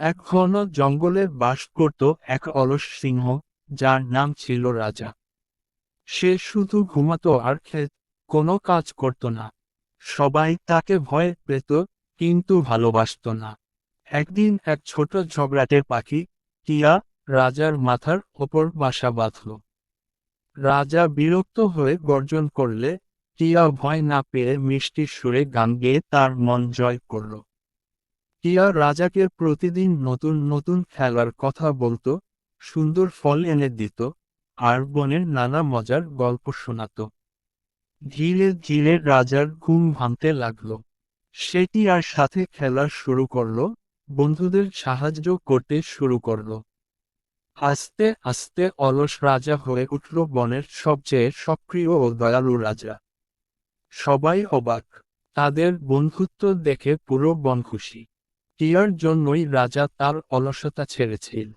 এক ঘন জঙ্গলে বাস করত এক অলস সিংহ, যার নাম ছিল রাজা। সে শুধু ঘুমাতো আর খেত, কোনো কাজ করত না। সবাই তাকে ভয় পেত, কিন্তু ভালোবাসত না। একদিন এক ছোট ঝগড়াটে পাখি, টিয়া, রাজার মাথার ওপর বাসা বাঁধল। রাজা বিরক্ত হয়ে গর্জন করলে, টিয়া ভয় না পেয়ে মিষ্টি সুরে গান গেয়ে তার মন জয় করল। টিয়া রাজাকে প্রতিদিন নতুন নতুন খেলার কথা বলতো, সুন্দর ফল এনে দিত, আর বনের নানা মজার গল্প শোনাত। ধীরে ধীরে রাজার ঘুম ভাঙতে লাগল। সেটি আর সাথে খেলা শুরু করল, বন্ধুদের সাহায্য করতে শুরু করল। আস্তে আস্তে অলস রাজা হয়ে উঠল বনের সবচেয়ে সক্রিয় ও দয়ালু রাজা। সবাই অবাক, তাদের বন্ধুত্ব দেখে পুরো বন খুশি। টিয়ার জন্যই রাজা তার অলসতা ছেড়েছিল।